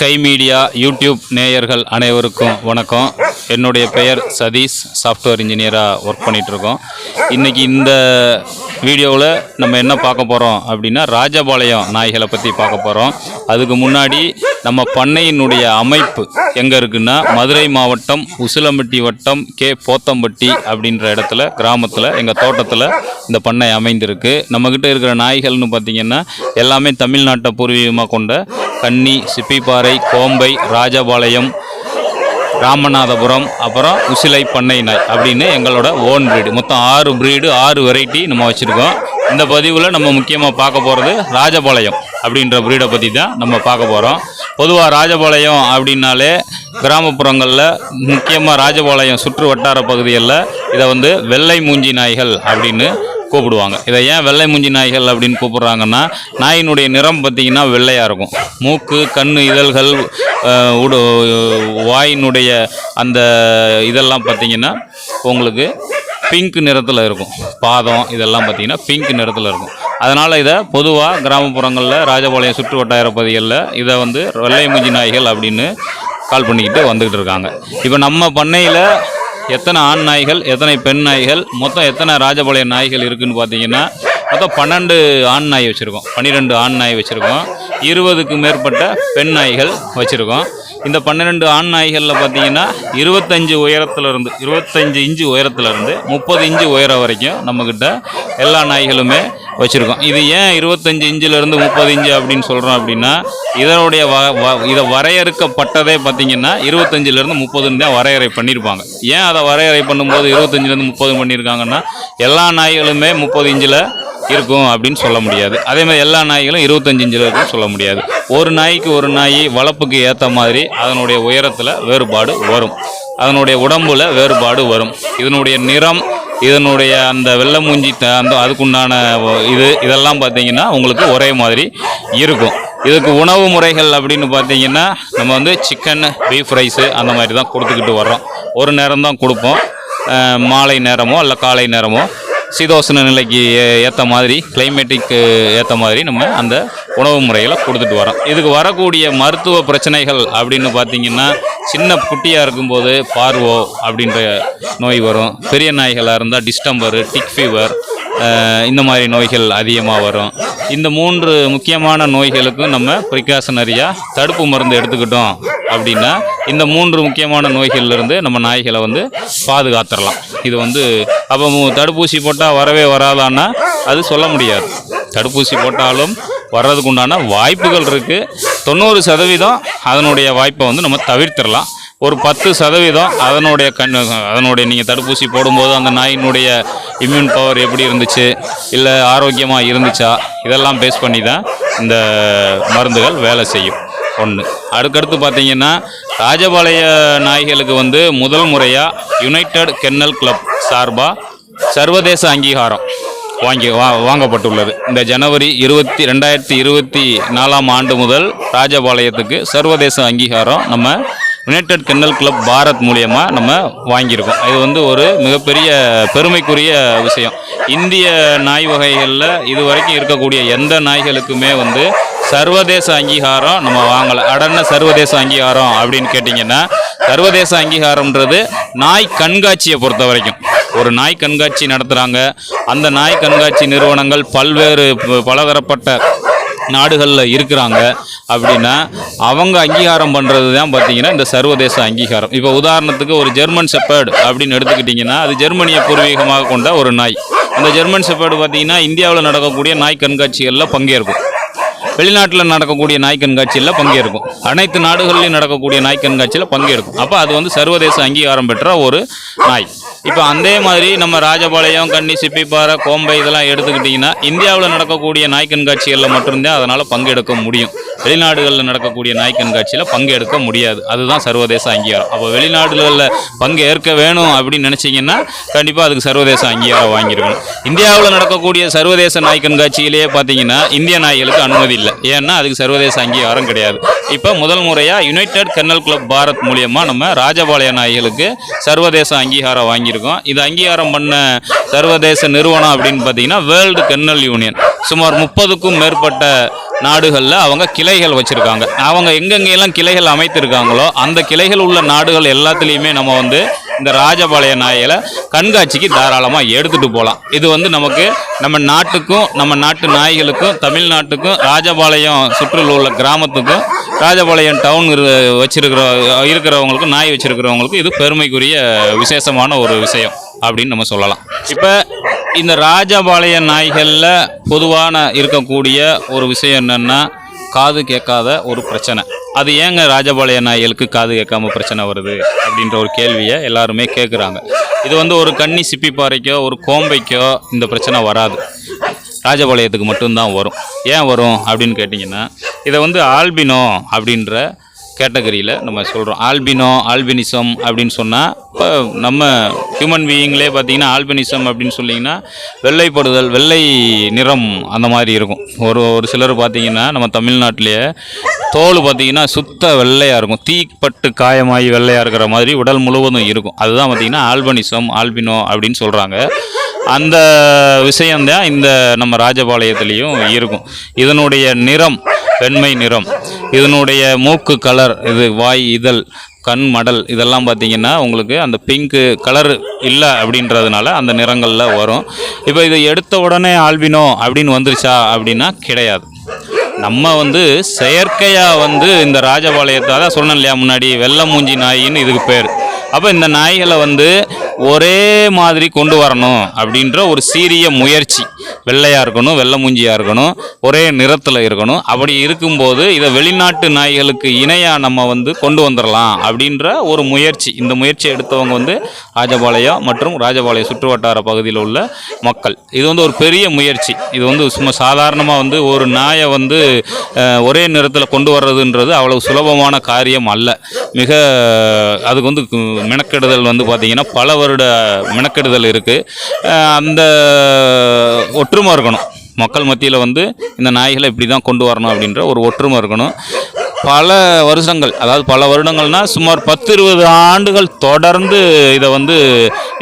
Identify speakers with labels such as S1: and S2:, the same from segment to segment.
S1: Sky media YouTube நேயர்கள் அனைவருக்கும் வணக்கம். என்னுடைய பெயர் சதீஷ் சாஃப்ட்வேர் இன்ஜினியராக ஒர்க் பண்ணிகிட்ருக்கோம் இன்றைக்கி இந்த வீடியோவில் நம்ம என்ன பார்க்க போகிறோம் அப்படின்னா ராஜபாளையம் நாய்களை பற்றி பார்க்க போகிறோம் அதுக்கு முன்னாடி நம்ம பண்ணையினுடைய அமைப்பு எங்கே இருக்குன்னா மதுரை மாவட்டம் உசிலம்பட்டி வட்டம் கே போத்தம்பட்டி அப்படின்ற இடத்துல கிராமத்தில் எங்கள் தோட்டத்தில் இந்த பண்ணை அமைந்திருக்கு. நம்மக்கிட்ட இருக்கிற நாய்கள்னு பார்த்திங்கன்னா எல்லாமே தமிழ்நாட்டை பூர்வீகமாக கொண்ட கன்னி சிப்பிப்பாறை கோம்பை ராஜபாளையம் ராமநாதபுரம் அப்புறம் உசிலை பண்ணை நாய் அப்படின்னு எங்களோட ஓன் ப்ரீடு மொத்தம் ஆறு ப்ரீடு ஆறு வெரைட்டி நம்ம வச்சுருக்கோம். இந்த பதிவில் நம்ம முக்கியமாக பார்க்க போகிறது ராஜபாளையம் அப்படின்ற ப்ரீடை பற்றி தான் நம்ம பார்க்க போகிறோம் பொதுவாக ராஜபாளையம் அப்படின்னாலே கிராமப்புறங்களில் முக்கியமாக ராஜபாளையம் சுற்று வட்டார பகுதிகளில் இதை வந்து வெள்ளை மூஞ்சி நாய்கள் அப்படின்னு கூப்பிடுவாங்க. இதை ஏன் வெள்ளை மூஞ்சி நாய்கள் அப்படின்னு கூப்பிட்றாங்கன்னா நாயினுடைய நிறம் பார்த்திங்கன்னா வெள்ளையாக இருக்கும். மூக்கு கண் இதழ்கள் உடு வாயினுடைய அந்த இதெல்லாம் பார்த்திங்கன்னா உங்களுக்கு பிங்க் நிறத்தில் இருக்கும். பாதம் இதெல்லாம் பார்த்திங்கன்னா பிங்க் நிறத்தில் இருக்கும். அதனால் இதை பொதுவாக கிராமப்புறங்களில் ராஜபாளையம் சுற்று வட்டார பகுதிகளில் இதை வந்து வெள்ளை மூஞ்சி நாய்கள் அப்படின்னு கால் பண்ணிக்கிட்டு வந்துக்கிட்டு இருக்காங்க. இப்போ நம்ம பண்ணையில் எத்தனை ஆண் நாய்கள் எத்தனை பெண் நாய்கள் மொத்தம் எத்தனை ராஜபாளைய நாய்கள் இருக்குன்னு பார்த்தீங்கன்னா மொத்தம் பன்னெண்டு ஆண் நாய் வச்சுருக்கோம். பன்னிரெண்டு ஆண் நாய் வச்சுருக்கோம். இருபதுக்கு மேற்பட்ட பெண் நாய்கள் வச்சுருக்கோம். இந்த பன்னிரெண்டு ஆண் நாய்களில் பார்த்தீங்கன்னா இருபத்தஞ்சு உயரத்துலேருந்து இருபத்தஞ்சி இன்ச்சு உயரத்துலேருந்து முப்பது இன்ச்சு உயரம் வரைக்கும் நம்மக்கிட்ட எல்லா நாய்களுமே வச்சுருக்கோம். இது ஏன் இருபத்தஞ்சி இன்ச்சிலேருந்து முப்பது இன்ச்சு அப்படின்னு சொல்கிறோம் அப்படின்னா இதனுடைய வ வ- இதை வரையறுக்கப்பட்டதே பார்த்தீங்கன்னா இருபத்தஞ்சிலேருந்து முப்பதுன்னு தான் வரையறை பண்ணியிருப்பாங்க ஏன் அதை வரையறை பண்ணும்போது இருபத்தஞ்சிலேருந்து முப்பது பண்ணியிருக்காங்கன்னா எல்லா நாய்களுமே முப்பது இன்ச்சில் இருக்கும் அப்படின்னு சொல்ல முடியாது. அதே மாதிரி எல்லா நாய்களும் இருபத்தஞ்சு இன்ச்சில் இருக்குன்னு சொல்ல முடியாது. ஒரு நாய்க்கு ஒரு நாய் வளர்ப்புக்கு ஏற்ற மாதிரி அதனுடைய உயரத்தில் வேறுபாடு வரும். அதனுடைய உடம்புல வேறுபாடு வரும். இதனுடைய நிறம் இதனுடைய அந்த வெள்ளை மூஞ்சி அந்த அதுக்குண்டான இது இதெல்லாம் பார்த்தீங்கன்னா உங்களுக்கு ஒரே மாதிரி இருக்கும். இதுக்கு உணவு முறைகள் அப்படின்னு பார்த்தீங்கன்னா நம்ம வந்து சிக்கன் பீஃப் ரைஸு அந்த மாதிரி தான் கொடுத்துக்கிட்டு வர்றோம். ஒரு நேரம் தான் கொடுப்போம் மாலை நேரமோ இல்லை காலை நேரமோ சீதோஷண நிலைக்கு ஏற்ற மாதிரி கிளைமேட்டிக்கு ஏற்ற மாதிரி நம்ம அந்த உணவு முறைகளை கொடுத்துட்டு வரோம். இதுக்கு வரக்கூடிய மருத்துவ பிரச்சனைகள் அப்படின்னு பார்த்தீங்கன்னா சின்ன குட்டியாக இருக்கும்போது பார்வோ அப்படின்ற நோய் வரும். பெரிய நாய்களாக இருந்தால் டிஸ்டம்பரு டிக் ஃபீவர் இந்த மாதிரி நோய்கள் அதிகமாக வரும். இந்த மூன்று முக்கியமான நோய்களுக்கும் நம்ம ப்ரிகாஷனரியாக தடுப்பு மருந்து எடுத்துக்கிட்டோம் அப்படின்னா இந்த மூன்று முக்கியமான நோய்கள்லேருந்து நம்ம நாய்களை வந்து பாதுகாத்துடலாம். இது வந்து அப்போ தடுப்பூசி போட்டால் வரவே வராதான்னா அது சொல்ல முடியாது. தடுப்பூசி போட்டாலும் வர்றதுக்கு உண்டான வாய்ப்புகள் இருக்குது தொண்ணூறு சதவீதம் அதனுடைய வாய்ப்பை வந்து நம்ம தவிர்த்திடலாம். ஒரு பத்து சதவீதம் அதனுடைய கண் அதனுடைய நீங்கள் தடுப்பூசி போடும்போது அந்த நாயினுடைய இம்யூன் பவர் எப்படி இருந்துச்சு இல்லை ஆரோக்கியமாக இருந்துச்சா இதெல்லாம் பேஸ் பண்ணி தான் இந்த மருந்துகள் வேலை செய்யும். ஒன்று அடுக்கடுத்து பார்த்தீங்கன்னா ராஜபாளைய நாய்களுக்கு வந்து முதல் முறையாக யுனைடெட் கென்னல் கிளப் சார்பாக சர்வதேச அங்கீகாரம் வாங்கி வா வாங்கப்பட்டுள்ளது. இந்த ஜனவரி இருபத்தி ரெண்டாயிரத்தி இருபத்தி நாலாம் ஆண்டு முதல் ராஜபாளையத்துக்கு சர்வதேச அங்கீகாரம் நம்ம யுனைடெட் கென்னல் கிளப் பாரத் மூலியமாக நம்ம வாங்கியிருக்கோம். இது வந்து ஒரு மிகப்பெரிய பெருமைக்குரிய விஷயம். இந்திய நாய் வகைகளில் இது வரைக்கும் இருக்கக்கூடிய எந்த நாய்களுக்குமே வந்து சர்வதேச அங்கீகாரம் நம்ம வாங்கலை. அடன சர்வதேச அங்கீகாரம் அப்படின்னு கேட்டிங்கன்னா சர்வதேச அங்கீகாரம்ன்றது நாய் கண்காட்சியை பொறுத்த வரைக்கும். ஒரு நாய் கண்காட்சி நடத்துகிறாங்க அந்த நாய் கண்காட்சி நிறுவனங்கள் பல்வேறு பலதரப்பட்ட நாடுகளில் இருக்கிறாங்க அப்படின்னா அவங்க அங்கீகாரம் பண்ணுறது தான் பார்த்தீங்கன்னா இந்த சர்வதேச அங்கீகாரம். இப்போ உதாரணத்துக்கு ஒரு ஜெர்மன் செப்பேர்டு அப்படின்னு எடுத்துக்கிட்டிங்கன்னா அது ஜெர்மனியை பூர்வீகமாக கொண்ட ஒரு நாய். அந்த ஜெர்மன் செப்பேர்டு பார்த்தீங்கன்னா இந்தியாவில் நடக்கக்கூடிய நாய் கண்காட்சிகளில் பங்கேற்கும் வெளிநாட்டில் நடக்கக்கூடிய நாய் கண்காட்சியில் பங்கேற்கும். அனைத்து நாடுகளிலும் நடக்கக்கூடிய நாய் கண்காட்சியில் பங்கேற்கும். அப்போ அது வந்து சர்வதேச அங்கீகாரம் பெற்ற ஒரு நாய். இப்போ அதே மாதிரி நம்ம ராஜபாளையம் கன்னி சிப்பிப்பாறை கோம்பை இதெல்லாம் எடுத்துக்கிட்டிங்கன்னா இந்தியாவில் நடக்கக்கூடிய நாய் கண்காட்சிகளில் மட்டும்தான் அதனால் பங்கெடுக்க முடியும். வெளிநாடுகளில் நடக்கக்கூடிய நாய் கண்காட்சியில் பங்கெடுக்க முடியாது. அதுதான் சர்வதேச அங்கீகாரம். அப்போ வெளிநாடுகளில் பங்கேற்க வேணும் அப்படின்னு நினச்சிங்கன்னா கண்டிப்பாக அதுக்கு சர்வதேச அங்கீகாரம் வாங்கியிருக்கணும். இந்தியாவில் நடக்கக்கூடிய சர்வதேச நாய் கண்காட்சியிலேயே பார்த்தீங்கன்னா இந்திய நாய்களுக்கு அனுமதி போனதில்லை இல்லை ஏன்னா அதுக்கு சர்வதேச அங்கீகாரம் கிடையாது. இப்போ முதல் முறையாக யுனைடெட் கர்னல் கிளப் பாரத் மூலியமாக நம்ம ராஜபாளைய நாய்களுக்கு சர்வதேச அங்கீகாரம் வாங்கியிருக்கோம். இது அங்கீகாரம் பண்ண சர்வதேச நிறுவனம் அப்படின்னு பார்த்தீங்கன்னா வேர்ல்டு கர்னல் யூனியன் சுமார் முப்பதுக்கும் மேற்பட்ட நாடுகளில் அவங்க கிளைகள் வச்சுருக்காங்க. அவங்க எங்கெங்கெல்லாம் கிளைகள் அமைத்திருக்காங்களோ அந்த கிளைகள் உள்ள நாடுகள் எல்லாத்துலேயுமே நம்ம வந்து இந்த ராஜபாளைய நாய்களை கண்காட்சிக்கு தாராளமாக எடுத்துகிட்டு போகலாம் இது வந்து நமக்கு நம்ம நாட்டுக்கும் நம்ம நாட்டு நாய்களுக்கும் தமிழ்நாட்டுக்கும் ராஜபாளையம் சுற்றில் உள்ள கிராமத்துக்கும் ராஜபாளையம் டவுன் இரு வச்சிருக்கிற இருக்கிறவங்களுக்கும் நாய் வச்சிருக்கிறவங்களுக்கும் இது பெருமைக்குரிய விசேஷமான ஒரு விஷயம் அப்படின்னு நம்ம சொல்லலாம். இப்போ இந்த ராஜபாளைய நாய்களில் பொதுவான இருக்கக்கூடிய ஒரு விஷயம் என்னென்னா காது கேட்காத ஒரு பிரச்சனை. அது ஏங்க ராஜபாளைய நாய்களுக்கு காது கேட்காம பிரச்சனை வருது அப்படின்ற ஒரு கேள்வியை எல்லாருமே கேட்குறாங்க இது வந்து ஒரு கன்னி சிப்பிப்பாறைக்கோ ஒரு கோம்பைக்கோ இந்த பிரச்சனை வராது. ராஜபாளையத்துக்கு மட்டும்தான் வரும். ஏன் வரும் அப்படின்னு கேட்டிங்கன்னா இதை வந்து ஆல்பினோ அப்படின்ற கேட்டகரியில் நம்ம சொல்கிறோம் ஆல்பினோ ஆல்பினிசம் அப்படின்னு சொன்னால் இப்போ நம்ம ஹியூமன் பீயிங்லேயே பார்த்தீங்கன்னா ஆல்பினிசம் அப்படின்னு சொல்லிங்கன்னா வெள்ளைப்படுதல் வெள்ளை நிறம் அந்த மாதிரி இருக்கும். ஒரு ஒரு சிலர் பார்த்தீங்கன்னா நம்ம தமிழ்நாட்டிலேயே தோல் பார்த்தீங்கன்னா சுத்த வெள்ளையாக இருக்கும். தீப்பட்டு காயமாகி வெள்ளையாக இருக்கிற மாதிரி உடல் முழுவதும் இருக்கும். அதுதான் பார்த்தீங்கன்னா ஆல்பனிசம் ஆல்பினோ அப்படின்னு சொல்கிறாங்க அந்த விஷயந்தான் இந்த நம்ம ராஜபாளையத்துலேயும் இருக்கும். இதனுடைய நிறம் வெண்மை நிறம் இதனுடைய மூக்கு கலர் இது வாய் இதழ் கண் மடல் இதெல்லாம் பார்த்தீங்கன்னா உங்களுக்கு அந்த பிங்க்கு கலர் இல்லை அப்படின்றதுனால அந்த நிறங்களில் வரும். இப்போ இதை எடுத்த உடனே ஆல்பினோ அப்படின்னு வந்துருச்சா அப்படின்னா கிடையாது. நம்ம வந்து செயற்கையாக வந்து இந்த ராஜபாளையத்தை அதான் சொன்னேன் இல்லையா முன்னாடி வெள்ளை மூஞ்சி நாயின்னு இதுக்கு பேர். அப்போ இந்த நாய்களை வந்து ஒரே மாதிரி கொண்டு வரணும் அப்படின்ற ஒரு சீரிய முயற்சி. வெள்ளையாக இருக்கணும் வெள்ளை மூஞ்சியாக இருக்கணும் ஒரே நிறத்தில் இருக்கணும். அப்படி இருக்கும்போது இதை வெளிநாட்டு நாய்களுக்கு இணையாக நம்ம வந்து கொண்டு வந்துடலாம் அப்படின்ற ஒரு முயற்சி. இந்த முயற்சி எடுத்தவங்க வந்து ராஜபாளையம் மற்றும் ராஜபாளையம் சுற்றுவட்டார பகுதியில் உள்ள மக்கள். இது வந்து ஒரு பெரிய முயற்சி. இது வந்து சும்மா சாதாரணமாக வந்து ஒரு நாயை வந்து ஒரே நிறத்தில் கொண்டு வர்றதுன்றது அவ்வளவு சுலபமான காரியம் அல்ல. மிக அதுக்கு வந்து மெனக்கெடுதல் வந்து பார்த்திங்கன்னா பல வருட மெனக்கெடுதல் இருக்குது அந்த ஒற்றுமை இருக்கணும். மக்கள் மத்தியில் வந்து இந்த நாய்களை இப்படி தான் கொண்டு வரணும் அப்படின்ற ஒரு ஒற்றுமை இருக்கணும். பல வருஷங்கள் அதாவது பல வருடங்கள்னால் சுமார் பத்து இருபது ஆண்டுகள் தொடர்ந்து இதை வந்து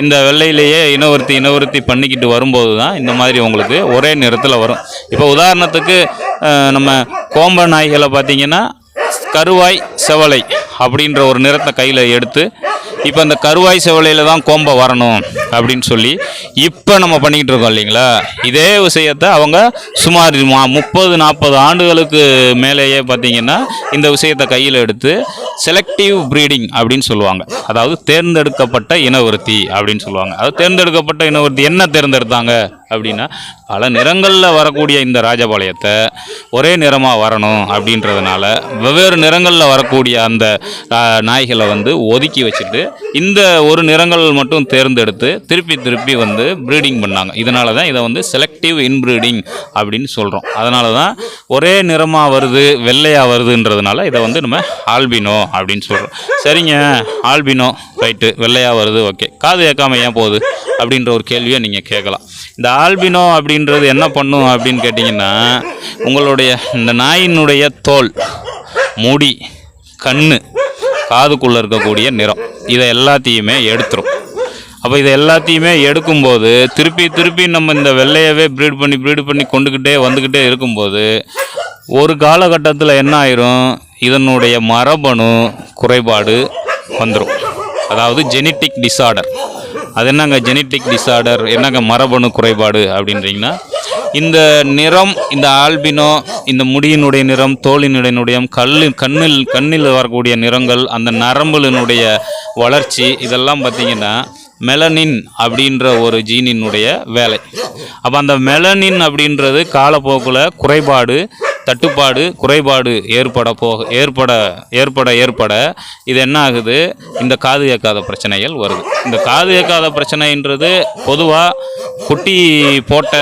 S1: இந்த வெள்ளையிலேயே இனவர்த்தி இனவர்த்தி பண்ணிக்கிட்டு வரும்போது தான் இந்த மாதிரி உங்களுக்கு ஒரே நிறத்தில் வரும். இப்போ உதாரணத்துக்கு நம்ம கோம்ப நாய்களை பார்த்திங்கன்னா கருவாய் செவலை அப்படின்ற ஒரு நிறத்தை கையில் எடுத்து இப்போ அந்த கருவாய் செவலையில் தான் கோம்பை வரணும் அப்படின்னு சொல்லி இப்போ நம்ம பண்ணிக்கிட்டு இருக்கோம் இல்லைங்களா? இதே விஷயத்தை அவங்க சுமார் மா- முப்பது நாற்பது ஆண்டுகளுக்கு மேலேயே பார்த்தீங்கன்னா இந்த விஷயத்தை கையில் எடுத்து செலக்டிவ் ப்ரீடிங் அப்படின்னு சொல்லுவாங்க. அதாவது தேர்ந்தெடுக்கப்பட்ட இனவருத்தி அப்படின்னு சொல்லுவாங்க. அதாவது தேர்ந்தெடுக்கப்பட்ட இனவருத்தி என்ன தேர்ந்தெடுத்தாங்க? அப்படின்னா பல நிறங்களில் வரக்கூடிய இந்த ராஜபாளையத்தை ஒரே நிறமாக வரணும் அப்படின்றதுனால வெவ்வேறு நிறங்களில் வரக்கூடிய அந்த நாய்களை வந்து ஒதுக்கி வச்சுட்டு இந்த ஒரு நிறங்கள் மட்டும் தேர்ந்தெடுத்து திருப்பி திருப்பி வந்து ப்ரீடிங் பண்ணாங்க. இதனால தான் இதை வந்து செலக்டிவ் இன்ப்ரீடிங் அப்படின்னு சொல்கிறோம் அதனால தான் ஒரே நிறமாக வருது வெள்ளையாக வருதுன்றதுனால இதை வந்து நம்ம ஆல்பினோ அப்படின்னு சொல்கிறோம் சரிங்க ஆல்பினோ ரைட்டு வெள்ளையாக வருது ஓகே காது கேட்காம ஏன் போகுது அப்படின்ற ஒரு கேள்வியை நீங்கள் கேட்கலாம். இந்த ஆல்பினோ அப்படின்றது என்ன பண்ணும் அப்படின்னு கேட்டிங்கன்னா உங்களுடைய இந்த நாயினுடைய தோல் முடி கண் காதுக்குள்ளே இருக்கக்கூடிய நிறம் இதை எல்லாத்தையுமே எடுத்துரும். அப்போ இதை எல்லாத்தையுமே எடுக்கும்போது திருப்பி திருப்பி நம்ம இந்த வெள்ளையவே ப்ரீட் பண்ணி ப்ரீட் பண்ணி கொண்டுக்கிட்டே வந்துக்கிட்டே இருக்கும்போது ஒரு காலகட்டத்தில் என்ன ஆயிரும்? இதனுடைய மரபணு குறைபாடு வந்துடும் அதாவது ஜெனட்டிக் டிசார்டர் அது என்னங்க ஜெனட்டிக் டிசார்டர் என்னங்க மரபணு குறைபாடு அப்படின்றீங்கன்னா இந்த நிறம் இந்த ஆல்பினோ இந்த முடியினுடைய நிறம் தோலினுடைய கல் கண்ணில் கண்ணில் வரக்கூடிய நிறங்கள் அந்த நரம்புலினுடைய வளர்ச்சி இதெல்லாம் பார்த்தீங்கன்னா மெலனின் அப்படின்ற ஒரு ஜீனினுடைய வேலை. அப்போ அந்த மெலனின் அப்படின்றது காலப்போக்கில் குறைபாடு தட்டுப்பாடு குறைபாடு ஏற்பட போக ஏற்பட ஏற்பட ஏற்பட இது என்ன ஆகுது? இந்த காது கேட்காத பிரச்சனைகள் வருது. இந்த காது கேட்காத பிரச்சனைன்றது பொதுவாக குட்டி போட்ட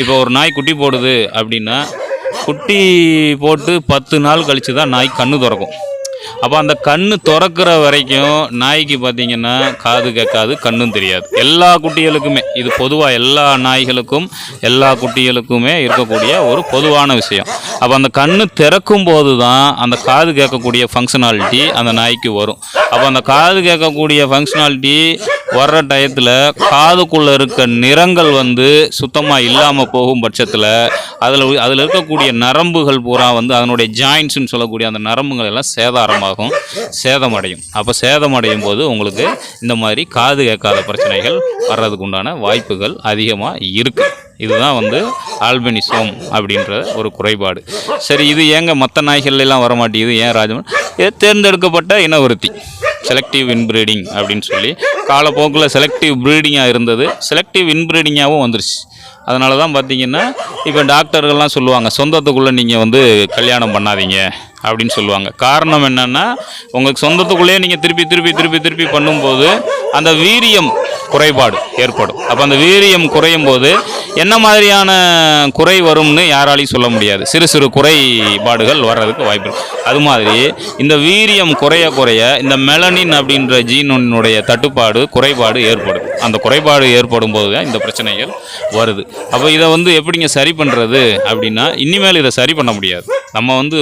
S1: இப்போ ஒரு நாய் குட்டி போடுது அப்படின்னா குட்டி போட்டு பத்து நாள் கழித்து தான் நாய் கண்ணு திறக்கும். அப்போ அந்த கண் திறக்கிற வரைக்கும் நாய்க்கு பார்த்தீங்கன்னா காது கேட்காது கண்ணும் தெரியாது. எல்லா குட்டிகளுக்குமே இது பொதுவாக எல்லா நாய்களுக்கும் எல்லா குட்டிகளுக்குமே இருக்கக்கூடிய ஒரு பொதுவான விஷயம். அப்போ அந்த கண் திறக்கும் போது தான் அந்த காது கேட்கக்கூடிய ஃபங்க்ஷனாலிட்டி அந்த நாய்க்கு வரும். அப்போ அந்த காது கேட்கக்கூடிய ஃபங்க்ஷனாலிட்டி வர்ற டயத்தில் காதுக்குள்ளே இருக்க நிறங்கள் வந்து சுத்தமாக இல்லாமல் போகும் பட்சத்தில் அதில் அதில் இருக்கக்கூடிய நரம்புகள் பூரா வந்து அதனுடைய ஜாயின்ஸ்னு சொல்லக்கூடிய அந்த நரம்புகள் எல்லாம் சேதாரம் சேதாரமாகும் சேதமடையும். அப்போ சேதமடையும் போது உங்களுக்கு இந்த மாதிரி காது கேட்காத பிரச்சனைகள் வர்றதுக்கு உண்டான வாய்ப்புகள் அதிகமாக இருக்குது இதுதான் வந்து ஆல்பினிசம் அப்படின்ற ஒரு குறைபாடு. சரி இது ஏங்க மற்ற நாய்கள் எல்லாம் ஏன் ராஜமன்? இது தேர்ந்தெடுக்கப்பட்ட இனவருத்தி. செலக்டிவ் இன்ப்ரீடிங் அப்படின்னு சொல்லி காலப்போக்கில் செலக்டிவ் ப்ரீடிங்காக இருந்தது. செலக்டிவ் இன்ப்ரீடிங்காகவும் வந்துருச்சு. அதனால தான் பார்த்தீங்கன்னா இப்போ டாக்டர்கள்லாம் சொல்லுவாங்க சொந்தத்துக்குள்ளே நீங்கள் வந்து கல்யாணம் பண்ணாதீங்க. அப்படின்னு சொல்லுவாங்க. காரணம் என்னென்னா உங்களுக்கு சொந்தத்துக்குள்ளேயே நீங்கள் திருப்பி திருப்பி திருப்பி திருப்பி பண்ணும்போது அந்த வீரியம் குறைபாடு ஏற்படும். அப்போ அந்த வீரியம் குறையும் போது என்ன மாதிரியான குறை வரும்னு யாராலையும் சொல்ல முடியாது. சிறு சிறு குறைபாடுகள் வர்றதுக்கு வாய்ப்பு அது மாதிரி இந்த வீரியம் குறைய குறைய இந்த மெலனின் அப்படின்ற ஜீனுடைய தட்டுப்பாடு குறைபாடு ஏற்படும் அந்த குறைபாடு ஏற்படும் போது தான் இந்த பிரச்சனைகள் வருது. அப்போ இதை வந்து எப்படிங்க சரி பண்ணுறது அப்படின்னா இனிமேல் இதை சரி பண்ண முடியாது. நம்ம வந்து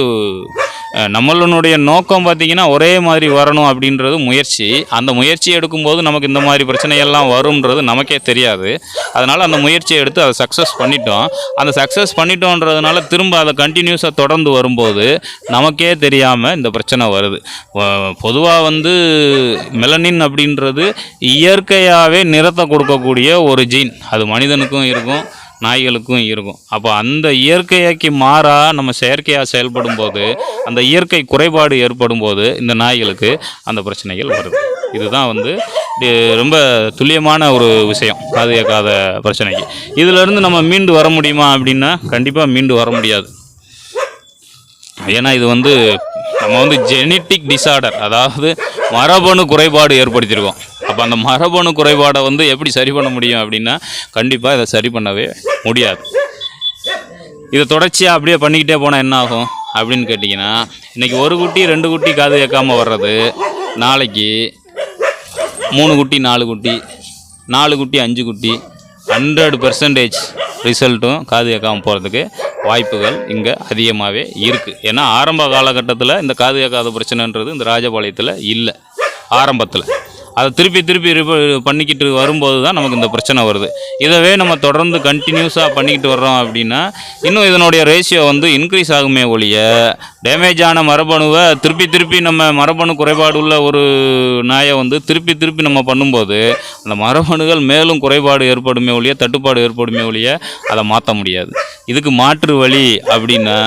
S1: நம்மளுடைய நோக்கம் பார்த்திங்கன்னா ஒரே மாதிரி வரணும் அப்படின்றது முயற்சி. அந்த முயற்சி எடுக்கும்போது நமக்கு இந்த மாதிரி பிரச்சனையெல்லாம் வரும்ன்றது நமக்கே தெரியாது. அதனால் அந்த முயற்சியை எடுத்து அதை சக்ஸஸ் பண்ணிட்டோம். அந்த சக்ஸஸ் பண்ணிட்டோன்றதுனால திரும்ப அதை கண்டினியூஸாக தொடர்ந்து வரும்போது நமக்கே தெரியாமல் இந்த பிரச்சனை வருது. பொதுவாக வந்து மெலனின் அப்படின்றது இயற்கையாகவே நிறத்தை கொடுக்கக்கூடிய ஒரு ஜீன் அது மனிதனுக்கும் இருக்கும் நாய்களுக்கும் இருக்கும். அப்போ அந்த இயற்கையாக்கி மாறாக நம்ம செயற்கையாக செயல்படும் போது அந்த இயற்கை குறைபாடு ஏற்படும் போது இந்த நாய்களுக்கு அந்த பிரச்சனைகள் வருது. இதுதான் வந்து ரொம்ப துல்லியமான ஒரு விஷயம் பாதுகாக்காத பிரச்சனைக்கு. இதிலிருந்து நம்ம மீண்டு வர முடியுமா அப்படின்னா கண்டிப்பாக மீண்டு வர முடியாது. ஏன்னா இது வந்து நம்ம வந்து ஜெனட்டிக் டிசார்டர் அதாவது மரபணு குறைபாடு ஏற்படுத்தியிருக்கோம். அப்போ அந்த மரபணு குறைபாடை வந்து எப்படி சரி பண்ண முடியும் அப்படின்னா கண்டிப்பாக இதை சரி பண்ணவே முடியாது. இதை தொடர்ச்சியாக அப்படியே பண்ணிக்கிட்டே போனால் என்ன ஆகும் அப்படின்னு கேட்டிங்கன்னா இன்றைக்கி ஒரு குட்டி ரெண்டு குட்டி காது கேட்காம வர்றது நாளைக்கு மூணு குட்டி நாலு குட்டி நாலு குட்டி அஞ்சு குட்டி ஹண்ட்ரட் பர்சன்டேஜ் ரிசல்ட்டும் காது கேட்காம போகிறதுக்கு வாய்ப்புகள் இங்கே அதிகமாகவே இருக்குது ஏன்னா ஆரம்ப காலகட்டத்தில் இந்த காது கேட்காத பிரச்சனைன்றது இந்த ராஜபாளையத்தில் இல்லை. ஆரம்பத்தில். அதை திருப்பி திருப்பி பண்ணிக்கிட்டு வரும்போது தான் நமக்கு இந்த பிரச்சனை வருது. இதவே நம்ம தொடர்ந்து கண்டினியூஸாக பண்ணிக்கிட்டு வர்றோம் அப்படின்னா இன்னும் இதனுடைய ரேஷியோ வந்து இன்க்ரீஸ் ஆகுமே ஒழிய டேமேஜ் ஆன மரபணுவை திருப்பி திருப்பி நம்ம மரபணு குறைபாடு உள்ள ஒரு நாயை வந்து திருப்பி திருப்பி நம்ம பண்ணும்போது அந்த மரபணுகள் மேலும் குறைபாடு ஏற்படுமே ஒழிய தட்டுப்பாடு ஏற்படுமே ஒழிய அதை மாற்ற முடியாது. இதுக்கு மாற்று வழி அப்படின்னா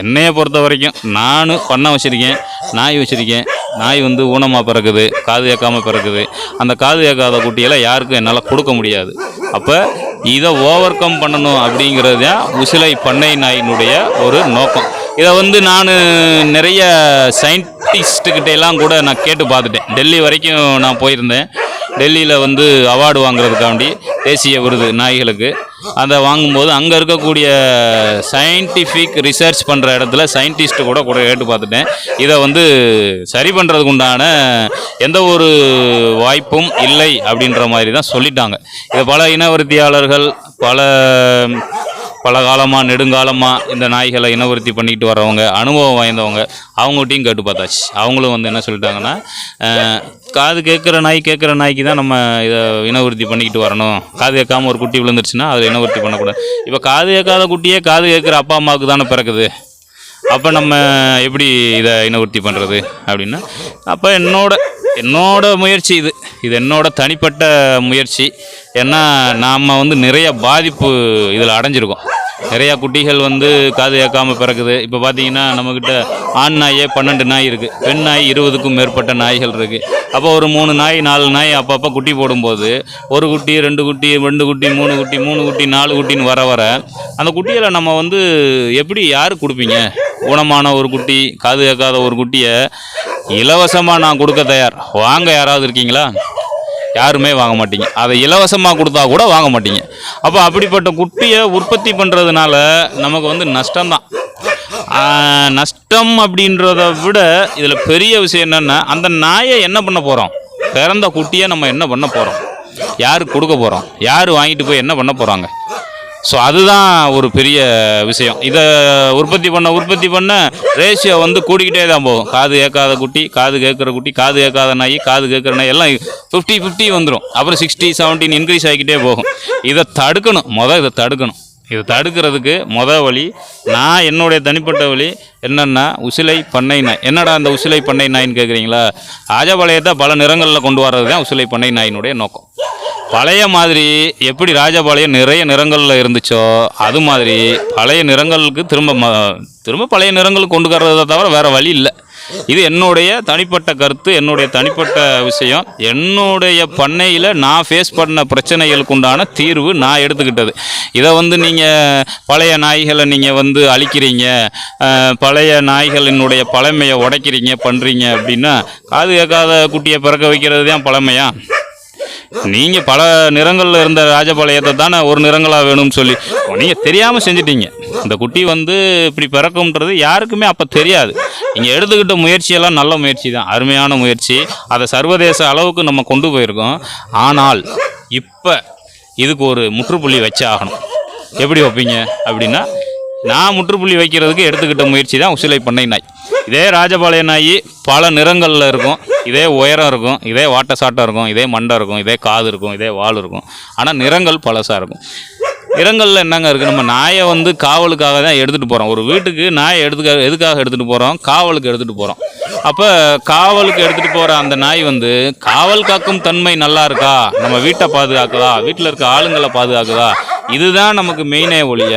S1: என்னையை பொறுத்த வரைக்கும் நான் பண்ண வச்சுருக்கேன் நாய் வச்சுருக்கேன். நாய் வந்து ஊனமாக பிறக்குது காது கேட்காம பிறக்குது. அந்த காது கேட்காத குட்டியெல்லாம் யாருக்கும் என்னால் கொடுக்க முடியாது. அப்போ இதை ஓவர் கம் பண்ணணும் அப்படிங்கிறது தான் உசிலை பண்ணை நாயினுடைய ஒரு நோக்கம். இதை வந்து நான் நிறைய சயின்டிஸ்ட்டுக்கிட்ட எல்லாம் கூட நான் கேட்டு பார்த்துட்டேன். டெல்லி வரைக்கும் நான் போயிருந்தேன். டெல்லியில் வந்து அவார்டு வாங்குறதுக்காண்டி தேசிய விருது நாய்களுக்கு. அதை வாங்கும்போது அங்கே இருக்கக்கூடிய சயின்டிஃபிக் ரிசர்ச் பண்ணுற இடத்துல சயின்டிஸ்ட்டு கூட கூட கேட்டு பார்த்துட்டேன். இதை வந்து சரி பண்ணுறதுக்கு உண்டான எந்த ஒரு வாய்ப்பும் இல்லை அப்படின்ற மாதிரி தான் சொல்லிட்டாங்க. இதை பல இனவருத்தியாளர்கள் பல பல காலமாக நெடுங்காலமாக இந்த நாய்களை இனவருத்தி பண்ணிக்கிட்டு வரவங்க அனுபவம் வாய்ந்தவங்க அவங்ககிட்டையும் கேட்டு பார்த்தாச்சு. அவங்களும் வந்து என்ன சொல்லிட்டாங்கன்னா காது கேட்குற நாய் கேட்குற நாய்க்கு தான் நம்ம இதை இனவருத்தி பண்ணிக்கிட்டு வரணும். காது கேட்காமல் ஒரு குட்டி விழுந்துருச்சுன்னா அதில் இனவருத்தி பண்ணக்கூடாது. இப்போ காது கேட்காத குட்டியே காது கேட்குற அப்பா அம்மாவுக்கு தானே பிறக்குது. அப்போ நம்ம எப்படி இதை இனவருத்தி பண்ணுறது அப்படின்னா. அப்போ என்னோட என்னோட முயற்சி இது. இது என்னோட தனிப்பட்ட முயற்சி. ஏன்னா நாம் வந்து நிறைய பாதிப்பு இதில் அடைஞ்சிருக்கோம். நிறையா குட்டிகள் வந்து காது கேட்காம பிறக்குது. இப்போ பார்த்தீங்கன்னா நம்மக்கிட்ட ஆண் நாயே பன்னெண்டு நாய் இருக்குது பெண் நாய் இருபதுக்கும் மேற்பட்ட நாய்கள் இருக்குது அப்போ ஒரு மூணு நாய் நாலு நாய் அப்பப்போ குட்டி போடும்போது ஒரு குட்டி ரெண்டு குட்டி ரெண்டு குட்டி மூணு குட்டி மூணு குட்டி நாலு குட்டின்னு வர வர அந்த குட்டிகளை நம்ம வந்து எப்படி யாருக்கு கொடுப்பீங்க? ஊனமான ஒரு குட்டி காது கேட்காத ஒரு குட்டியை இலவசமாக நான் கொடுக்க தயார். வாங்க யாராவது இருக்கீங்களா? யாருமே வாங்க மாட்டீங்க. அதை இலவசமாக கொடுத்தா கூட வாங்க மாட்டீங்க. அப்போ அப்படிப்பட்ட குட்டியை உற்பத்தி பண்ணுறதுனால நமக்கு வந்து நஷ்டம்தான் நஷ்டம் அப்படின்றத விட இதில் பெரிய விஷயம் என்னென்னா அந்த நாயை என்ன பண்ண போகிறோம் பிறந்த குட்டியை நம்ம என்ன பண்ண போகிறோம் யாருக்கு கொடுக்க போகிறோம் யார் வாங்கிட்டு போய் என்ன பண்ண போகிறாங்க ஸோ அதுதான் ஒரு பெரிய விஷயம். இதை உற்பத்தி பண்ண உற்பத்தி பண்ண ரேஷியோ வந்து கூடிக்கிட்டே தான் போகும். காது கேட்காத குட்டி காது கேட்குற குட்டி காது கேட்காத நாய் காது கேட்குற நாய் எல்லாம் ஃபிஃப்டி ஃபிஃப்டி வந்துடும் அப்புறம் சிக்ஸ்டி செவன்டீன் இன்க்ரீஸ் ஆகிக்கிட்டே போகும். இதை தடுக்கணும். மொதல் இதை தடுக்கணும். இதை தடுக்கிறதுக்கு மொதல் வழி நான் என்னுடைய தனிப்பட்ட வழி என்னென்னா உசிலை பண்ணை நாய். என்னடா அந்த உசிலை பண்ணை நாயின்னு கேட்குறீங்களா ஆஜபாளையத்தை பல நிறங்களில் கொண்டு வர்றது தான் உசிலை பண்ணை நாயினுடைய நோக்கம். பழைய மாதிரி எப்படி ராஜபாளையம் நிறைய நிறங்களில் இருந்துச்சோ அது மாதிரி பழைய நிறங்களுக்கு திரும்ப திரும்ப பழைய நிறங்களுக்கு கொண்டு வர்றதை தவிர வேறு வழி இல்லை. இது என்னுடைய தனிப்பட்ட கருத்து என்னுடைய தனிப்பட்ட விஷயம். என்னுடைய பண்ணையில் நான் ஃபேஸ் பண்ண பிரச்சனைகளுக்கு உண்டான தீர்வு நான் எடுத்துக்கிட்டது. இதை வந்து நீங்கள் பழைய நாய்களை நீங்கள் வந்து அழிக்கிறீங்க பழைய நாய்களினுடைய பழமையை உடைக்கிறீங்க பண்ணுறீங்க அப்படின்னா காது கேட்காத குட்டியை பிறக்க வைக்கிறது தான் பழமையாக நீங்கள் பல நிறங்களில் இருந்த ராஜபாளையத்தை தானே ஒரு நிறங்களாக வேணும்னு சொல்லி. நீங்கள் தெரியாமல் செஞ்சிட்டீங்க. இந்த குட்டி வந்து இப்படி பிறக்கும்ன்றது யாருக்குமே அப்போ தெரியாது. நீங்கள் எடுத்துக்கிட்ட முயற்சியெல்லாம் நல்ல முயற்சி தான். அருமையான முயற்சி. அதை சர்வதேச அளவுக்கு நம்ம கொண்டு போயிருக்கோம். ஆனால் இப்போ இதுக்கு ஒரு முற்றுப்புள்ளி வச்சு ஆகணும். எப்படி வைப்பீங்க? அப்படின்னா நான் முற்றுப்புள்ளி வைக்கிறதுக்கு எடுத்துக்கிட்ட முயற்சி தான் உசிலை பண்ணை நாய். இதே ராஜபாளைய நாய் பல நிறங்களில் இருக்கும். இதே உயரம் இருக்கும். இதே வாட்ட சாட்டம் இருக்கும். இதே மண்டை இருக்கும். இதே காது இருக்கும். இதே வால் இருக்கும். ஆனால் நிறங்கள் பழசாக இருக்கும். இரங்கலில் என்னங்க இருக்குது நம்ம நாயை வந்து காவலுக்காக தான் எடுத்துகிட்டு போகிறோம் ஒரு வீட்டுக்கு நாயை எடுத்துக்க எதுக்காக எடுத்துகிட்டு போகிறோம் காவலுக்கு எடுத்துகிட்டு போகிறோம் அப்போ காவலுக்கு எடுத்துகிட்டு போகிற அந்த நாய் வந்து காவல் காக்கும் தன்மை நல்லா இருக்கா? நம்ம வீட்டை பாதுகாக்குதா? வீட்டில் இருக்க ஆளுங்களை பாதுகாக்குதா? இதுதான் நமக்கு மெயினே ஒழிய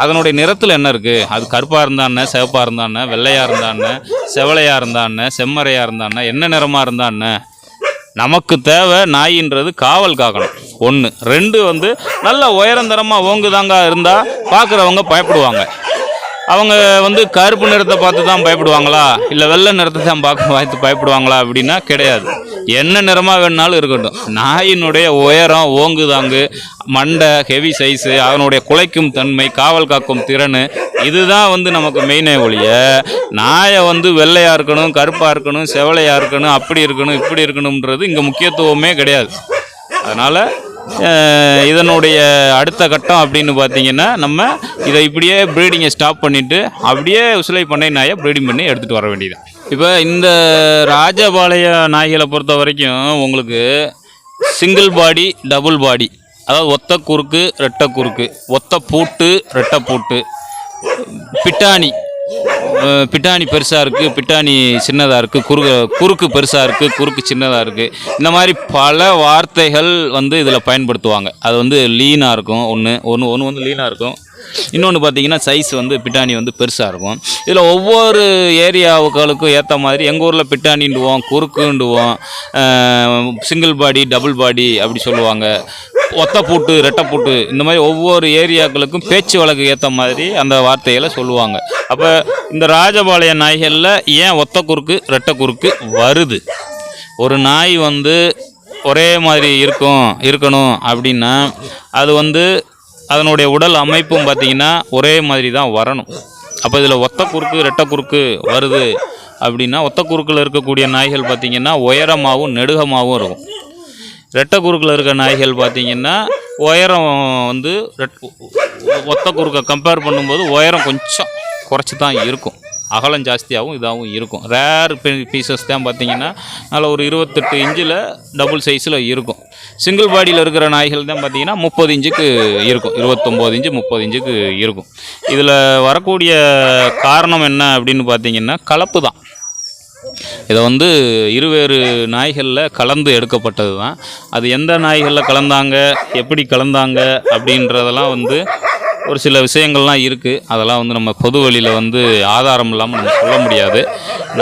S1: அதனுடைய நிறத்தில் என்ன இருக்குது அது கருப்பாக இருந்தான்னு சிவப்பாக இருந்தான்னு வெள்ளையாக இருந்தான்னு செவலையாக இருந்தான்னு செம்மறையாக இருந்தான்னு என்ன? நிறமாக இருந்தான்னு நமக்கு தேவை நாயின்றது காவல் காக்கணும். ஒன்று ரெண்டு வந்து நல்ல உயரந்தரமாக ஓங்குதாங்க இருந்தால் பார்க்குறவங்க பயப்படுவாங்க. அவங்க வந்து கருப்பு நிறத்தை பார்த்து தான் பயப்படுவாங்களா? இல்லை வெள்ளை நிறத்தை தான் பார்க்க பார்த்து பயப்படுவாங்களா அப்படின்னா கிடையாது. என்ன நிறமாக வேணுனாலும் இருக்கட்டும். நாயினுடைய உயரம் ஓங்குதாங்கு மண்டை ஹெவி சைஸு அதனுடைய குலைக்கும் தன்மை காவல் காக்கும் திறன் இதுதான் வந்து நமக்கு மெயினே ஒழிய நாயை வந்து வெள்ளையாக இருக்கணும் கருப்பாக இருக்கணும் செவலையாக இருக்கணும் அப்படி இருக்கணும் இப்படி இருக்கணும்ன்றது இங்கே முக்கியத்துவமே கிடையாது. அதனால் இதனுடைய அடுத்த கட்டம் அப்படின்னு பார்த்தீங்கன்னா நம்ம இதை இப்படியே ப்ரீடிங்கை ஸ்டாப் பண்ணிவிட்டு அப்படியே உசிலை பண்ணை நாயை ப்ரீடிங் பண்ணி எடுத்துகிட்டு வர வேண்டியது இப்போ இந்த ராஜபாளைய நாய்களை பொறுத்த வரைக்கும் உங்களுக்கு சிங்கிள் பாடி டபுள் பாடி அதாவது ஒத்த குறுக்கு ரெட்டை குறுக்கு. ஒத்த பூட்டு ரெட்டை பூட்டு. பிட்டாணி. பிட்டாணி பெருசாக இருக்குது பிட்டாணி சின்னதாக இருக்குது குறுக்கு குறுக்கு பெருசாக இருக்குது குறுக்கு சின்னதாக இருக்குது இந்த மாதிரி பல வார்த்தைகள் வந்து இதில் பயன்படுத்துவாங்க. அது வந்து லீனாக இருக்கும் ஒன்று ஒன்று ஒன்று வந்து லீனாக இருக்கும். இன்னொன்று பார்த்தீங்கன்னா சைஸ் வந்து பிட்டாணி வந்து பெருசாக இருக்கும். இதில் ஒவ்வொரு ஏரியாவுக்களுக்கும் ஏற்ற மாதிரி எங்கள் ஊரில் பிட்டாணிண்டுவோம் குறுக்குண்டுவோம் சிங்கிள் பாடி டபுள் பாடி அப்படி சொல்லுவாங்க. ஒத்த பூட்டு ரெட்டை பூட்டு இந்த மாதிரி ஒவ்வொரு ஏரியாக்களுக்கும் பேச்சு வழக்கு ஏற்ற மாதிரி அந்த வார்த்தைகளை சொல்லுவாங்க. அப்போ இந்த ராஜபாளைய நாய்களில் ஏன் ஒத்த குறுக்கு ரெட்டை குறுக்கு வருது? ஒரு நாய் வந்து ஒரே மாதிரி இருக்கும் இருக்கணும் அப்படின்னா அது வந்து அதனுடைய உடல் அமைப்பும் பார்த்திங்கன்னா ஒரே மாதிரி தான் வரணும். அப்போ இதில் ஒத்த குறுக்கு ரெட்டை குறுக்கு வருது அப்படின்னா ஒத்த குறுக்கில் இருக்கக்கூடிய நாய்கள் பார்த்திங்கன்னா உயரமாகவும் நெடுகமாகவும் இருக்கும். ரெட்டை குறுக்கில் இருக்க நாய்கள் பார்த்திங்கன்னா உயரம் வந்து ரெட்- ஒத்த குறுக்கை கம்பேர் பண்ணும்போது உயரம் கொஞ்சம் குறைச்சி தான் இருக்கும். அகலம் ஜாஸ்தியாகவும் இதாகவும் இருக்கும். ரேர் பீசஸ் தான் பார்த்திங்கன்னா அதில் ஒரு இருபத்தெட்டு இன்ச்சில் டபுள் சைஸில் இருக்கும். சிங்கிள் பாடியில் இருக்கிற நாய்கள் தான் பார்த்தீங்கன்னா முப்பது இன்ச்சுக்கு இருக்கும். இருபத்தொம்போது இன்ச்சு முப்பது இன்ச்சுக்கு இருக்கும். இதில் வரக்கூடிய காரணம் என்ன அப்படின்னு பார்த்தீங்கன்னா கலப்பு தான். இதை வந்து இருவேறு நாய்களில் கலந்து எடுக்கப்பட்டது தான். அது எந்த நாய்களில் கலந்தாங்க எப்படி கலந்தாங்க அப்படின்றதெல்லாம் வந்து ஒரு சில விஷயங்கள்லாம் இருக்குது அதெல்லாம் வந்து நம்ம பொது வழியில் வந்து ஆதாரம் இல்லாமல் நம்ம சொல்ல முடியாது.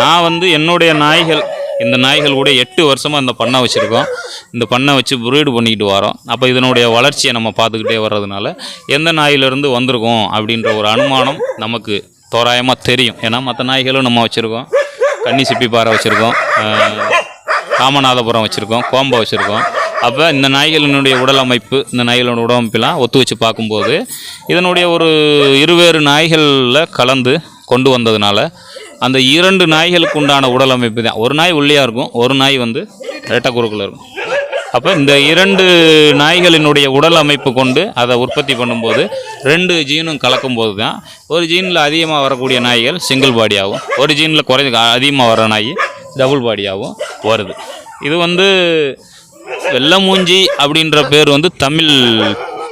S1: நான் வந்து என்னுடைய நாய்கள் இந்த நாய்கள் கூட எட்டு வருஷமாக இந்த பண்ணை வச்சுருக்கோம். இந்த பண்ணை வச்சு ப்ரீடு பண்ணிக்கிட்டு வரோம். அப்போ இதனுடைய வளர்ச்சியை நம்ம பார்த்துக்கிட்டே வர்றதுனால எந்த நாயிலிருந்து வந்திருக்கோம் அப்படின்ற ஒரு அனுமானம் நமக்கு தோராயமாக தெரியும். ஏன்னா மற்ற நாய்களும் நம்ம வச்சுருக்கோம். கன்னி சிப்பி பாறை வச்சுருக்கோம். ராமநாதபுரம் வச்சுருக்கோம். கோம்பை வச்சுருக்கோம். அப்போ இந்த நாய்களினுடைய உடல் அமைப்பு இந்த நாய்களோட உடம்பெல்லாம் ஒத்து வச்சு பார்க்கும்போது இதனுடைய ஒரு இருவேறு நாய்களில் கலந்து கொண்டு வந்ததுனால அந்த இரண்டு நாய்களுக்கு உண்டான உடல் அமைப்பு தான். ஒரு நாய் உள்ளேயா இருக்கும் ஒரு நாய் வந்து ரெட்டக்குறுக்கில் இருக்கும். அப்போ இந்த இரண்டு நாய்களினுடைய உடல் அமைப்பு கொண்டு அதை உற்பத்தி பண்ணும்போது ரெண்டு ஜீனும் கலக்கும்போது தான் ஒரு ஜீனில் அதிகமாக வரக்கூடிய நாய்கள் சிங்கிள் பாடியாகவும் ஒரு ஜீனில் குறைஞ்ச அதிகமாக வர நாய் டபுள் பாடியாகவும் வருது. இது வந்து வெள்ளமூஞ்சி அப்படின்ற பேர் வந்து தமிழ்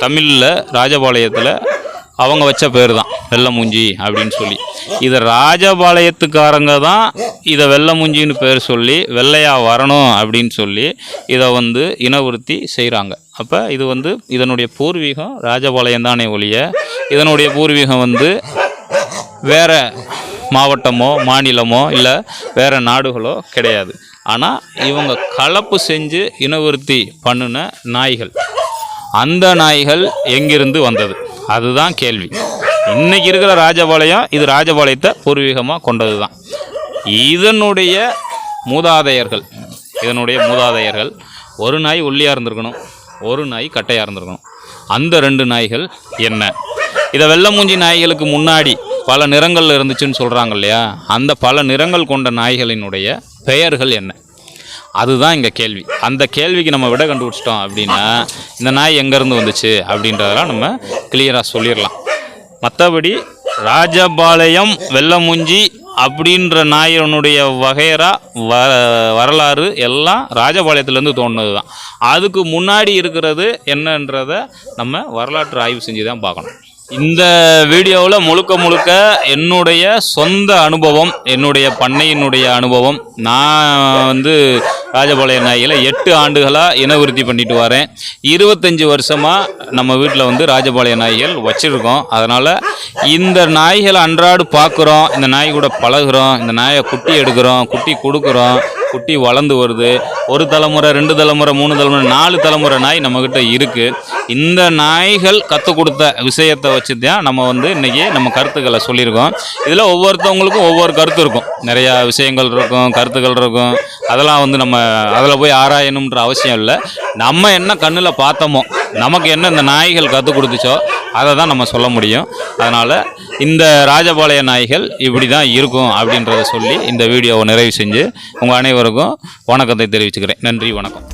S1: தமிழில் ராஜபாளையத்தில் அவங்க வச்ச பேர் தான் வெள்ளமூஞ்சி அப்படின்னு சொல்லி. இதை ராஜபாளையத்துக்காரங்க தான் இதை வெள்ளமூஞ்சின்னு பேர் சொல்லி வெள்ளையாக வரணும் அப்படின்னு சொல்லி இதை வந்து இனவுறுத்தி செய்கிறாங்க அப்போ இது வந்து இதனுடைய பூர்வீகம் ராஜபாளையம் தானே ஒழிய இதனுடைய பூர்வீகம் வந்து வேற மாவட்டமோ மாநிலமோ இல்லை வேறு நாடுகளோ கிடையாது. ஆனால் இவங்க கலப்பு செஞ்சு இனவுறுத்தி பண்ணின நாய்கள். அந்த நாய்கள் எங்கிருந்து வந்தது? அதுதான் கேள்வி. இன்றைக்கி இருக்கிற ராஜபாளையம் இது ராஜபாளையத்தை பூர்வீகமாக கொண்டது தான் இதனுடைய மூதாதையர்கள் இதனுடைய மூதாதையர்கள் ஒரு நாய் ஒல்லியாக இருந்திருக்கணும் ஒரு நாய் கட்டையாக இருந்திருக்கணும். அந்த ரெண்டு நாய்கள் என்ன? இதை வெள்ளமூஞ்சி நாய்களுக்கு முன்னாடி பல நிறங்கள் இருந்துச்சுன்னு சொல்கிறாங்க இல்லையா? அந்த பல நிறங்கள் கொண்ட நாய்களினுடைய பெயர்கள் என்ன? அதுதான் இங்கே கேள்வி. அந்த கேள்விக்கு நம்ம விட கண்டுபிடிச்சிட்டோம் அப்படின்னா இந்த நாய் எங்கேருந்து வந்துச்சு அப்படின்றதெல்லாம் நம்ம கிளியராக சொல்லிடலாம். மற்றபடி ராஜபாளையம் வெள்ளமுஞ்சி அப்படின்ற நாயினுடைய வகையரா வ வரலாறு எல்லாம் ராஜபாளையத்துலேருந்து தோணுனது தான் அதுக்கு முன்னாடி இருக்கிறது என்னன்றதை நம்ம வரலாற்று ஆய்வு செஞ்சு தான் பார்க்கணும். இந்த வீடியோவில் முழுக்க முழுக்க என்னுடைய சொந்த அனுபவம் என்னுடைய பண்ணையினுடைய அனுபவம். நான் வந்து ராஜபாளைய நாய்களை எட்டு ஆண்டுகளாக இனவிருத்தி பண்ணிட்டு வரேன். இருபத்தஞ்சி வருஷமாக நம்ம வீட்டில் வந்து ராஜபாளைய நாய்கள் வச்சுருக்கோம். அதனால் இந்த நாய்களை அன்றாடு பார்க்குறோம் இந்த நாய் கூட பழகுறோம் இந்த நாயை குட்டி எடுக்கிறோம் குட்டி கொடுக்குறோம். குட்டி வளர்ந்து வருது. ஒரு தலைமுறை ரெண்டு தலைமுறை மூணு தலைமுறை நாலு தலைமுறை நாய் நம்மக்கிட்ட இருக்குது இந்த நாய்கள் கற்றுக் கொடுத்த விஷயத்தை வச்சு தான் நம்ம வந்து இன்றைக்கி நம்ம கருத்துக்களை சொல்லியிருக்கோம். இதில் ஒவ்வொருத்தவங்களுக்கும் ஒவ்வொரு கருத்து இருக்கும். நிறையா விஷயங்கள் இருக்கும் கருத்துக்கள் இருக்கும். அதெல்லாம் வந்து நம்ம அதில் போய் ஆராயணுன்ற அவசியம் இல்லை. நம்ம என்ன கண்ணில் பார்த்தோமோ நமக்கு என்ன இந்த நாய்கள் கற்றுக் கொடுத்துச்சோ அதை தான் நம்ம சொல்ல முடியும். அதனால் இந்த ராஜபாளைய நாய்கள் இப்படி தான் இருக்கும் அப்படின்றத சொல்லி இந்த வீடியோவை நிறைவு செஞ்சு உங்கள் அனைவருக்கும் வணக்கத்தை தெரிவிச்சுக்கிறேன். நன்றி வணக்கம்.